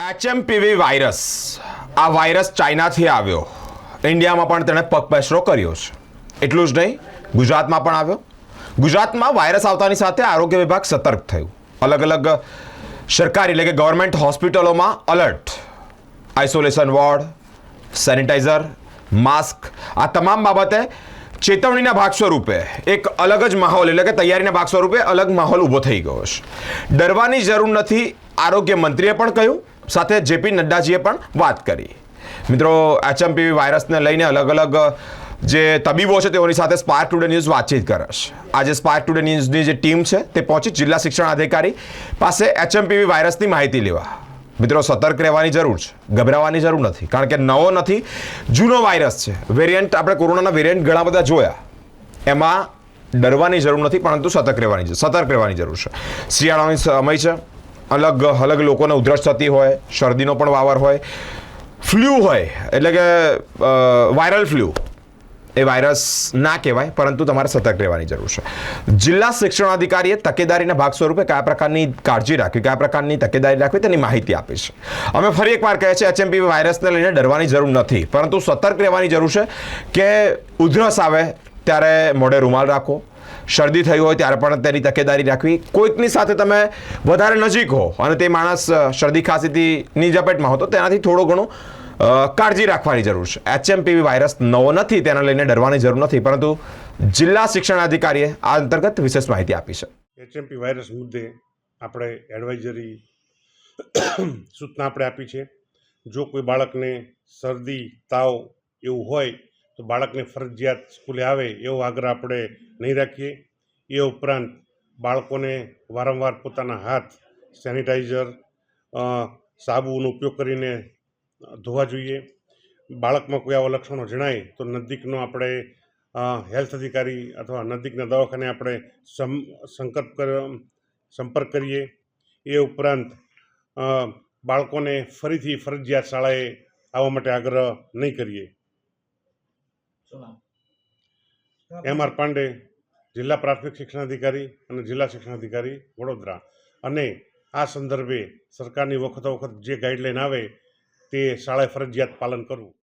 HMPV virus આ virus ચાઇનાથી આવ્યો. ઇન્ડિયામાં પણ તેણે પગપેસરો કર્યો છે. એટલું જ નહીં, ગુજરાતમાં પણ આવ્યો. ગુજરાતમાં વાયરસ આવતાની સાથે આરોગ્ય વિભાગ સતર્ક થયું. અલગ અલગ સરકારી એટલે કે ગવર્મેન્ટ હોસ્પિટલોમાં alert isolation ward sanitiser mask આ તમામ બાબતે ચેતવણીના ભાગ સ્વરૂપે એક અલગ જ માહોલ એટલે કે તૈયારીના ભાગ સ્વરૂપે અલગ માહોલ ઊભો થઈ ગયો છે. ડરવાની જરૂર નથી, આરોગ્ય મંત્રીએ પણ કહ્યું. સાથે જેપી નડ્ડાજીએ પણ વાત કરી. મિત્રો એચએમપીવી વાયરસને લઈને અલગ અલગ, જે તબીબો છે તેઓની સાથે સ્પાર્ક ટુડે ન્યૂઝ વાતચીત કરશે આજે સ્પાર્ક ટુડે ન્યૂઝની જે ટીમ છે તે પહોંચી જિલ્લા શિક્ષણ અધિકારી પાસે એચએમપીવી વાયરસની માહિતી લેવા. મિત્રો, સતર્ક રહેવાની જરૂર છે. ગભરાવાની જરૂર નથી. કારણ કે નવો નથી, જૂનો વાયરસ છે. વેરિયન્ટ આપણે કોરોનાના વેરિયન્ટ ઘણા બધા જોયા. એમાં ડરવાની જરૂર નથી, પરંતુ સતર્ક રહેવાની સતર્ક રહેવાની જરૂર છે. શિયાળાનો સમય છે. અલગ અલગ લોકોને ઉધરસ થતી હોય, શરદીનો પણ વાવર હોય. ફ્લૂ હોય, એટલે કે વાયરલ ફ્લૂ એ વાયરસ ના કહેવાય, પરંતુ તમારે સતર્ક રહેવાની જરૂર છે. જિલ્લા શિક્ષણાધિકારીએ તકેદારીના ભાગ સ્વરૂપે કયા પ્રકારની કાળજી રાખવી, કયા પ્રકારની તકેદારી રાખવી, તેની માહિતી આપી છે. અમે ફરી એકવાર કહે છે એચએમપી વાયરસને લઈને ડરવાની જરૂર નથી, પરંતુ સતર્ક રહેવાની જરૂર છે કે ઉધરસ આવે ત્યારે મોઢે રૂમાલ રાખો શરદી થઈ હોય ત્યારે પણ તેની તકેદારી રાખવી. કોઈકની સાથે તમે વધારે નજીક હો અને તે માણસ શરદી ખાંસીની ઝપેટમાં હો તો તેનાથી થોડો ઘણો કાળજી રાખવાની જરૂર છે. એચએમપીવી વાયરસ નવો નથી, તેને લઈને ડરવાની જરૂર નથી, પરંતુ જિલ્લા શિક્ષણ અધિકારીએ આ અંતર્ગત વિશેષ માહિતી આપી છે. એચએમપી વાયરસ મુદ્દે આપણે એડવાઇઝરી સૂચના આપણે આપી છે. જો કોઈ બાળકને શરદી, તાવ એવું હોય તો બાળકને ફરજિયાત સ્કૂલે આવે એવો આગ્રહ આપણે નહીં રાખીએ. એ ઉપરાંત બાળકોને વારંવાર પોતાના હાથ સેનિટાઈઝર સાબુનો ઉપયોગ કરીને ધોવા જોઈએ. બાળકમાં કોઈ આવા લક્ષણો જણાય તો નજીકનો આપણે હેલ્થ અધિકારી અથવા નજીકના દવાખાને આપણે સમ સંકલ્પ કર, સંપર્ક કરીએ. એ ઉપરાંત બાળકોને ફરીથી ફરજિયાત શાળાએ આવવા માટે આગ્રહ નહીં કરીએ. એમ આર પાંડે જિલ્લા પ્રાથમિક શિક્ષણાધિકારી અને જિલ્લા શિક્ષણાધિકારી વડોદરા. અને આ સંદર્ભે સરકારની વખતો વખત જે ગાઈડલાઈન આવે તે શાળાએ ફરજિયાત પાલન કરવું.